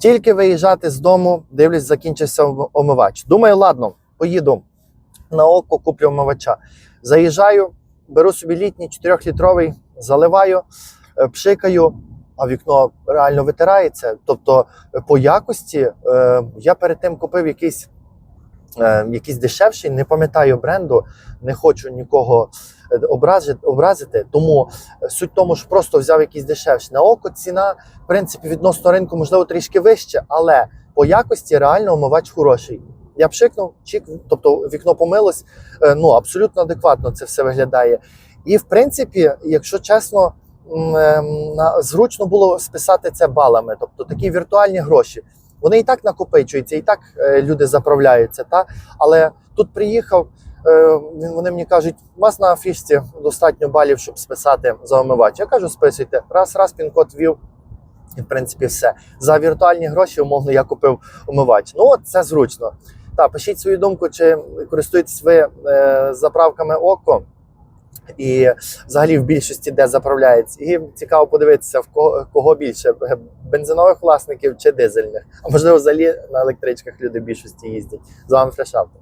Тільки виїжджати з дому, дивлюсь, закінчився омивач. Думаю, ладно, поїду на око, куплю омивача. Заїжджаю, беру собі літній 4-літровий, заливаю, е, пшикаю, а вікно реально витирається. Тобто, е, по якості е, я перед тим купив якийсь, е, якийсь дешевший, не пам'ятаю бренду, не хочу нікого е, образити. Тому е, суть в тому, що просто взяв якийсь дешевший. На око ціна, в принципі, відносно ринку, можливо, трішки вище, але по якості реально омивач хороший. Я пшикнув, чик, тобто вікно помилось. Е, Ну абсолютно адекватно це все виглядає. І в принципі, якщо чесно, ем, зручно було списати це балами, тобто такі віртуальні гроші. Вони і так накопичуються, і так е, люди заправляються. Та? Але тут приїхав, е, вони мені кажуть, у вас на фішці достатньо балів, щоб списати за омивач. Я кажу, списуйте. Раз, раз, пін-код ввів. І в принципі все. За віртуальні гроші, умовно, я купив омивач. Ну, от це зручно. Так, пишіть свою думку, чи користуєтесь ви е, заправками ОКО. І взагалі в більшості де заправляється. І цікаво подивитися, в кого, кого більше бензинових власників чи дизельних. А можливо, взагалі на електричках люди в більшості їздять. З вами Фрешавто.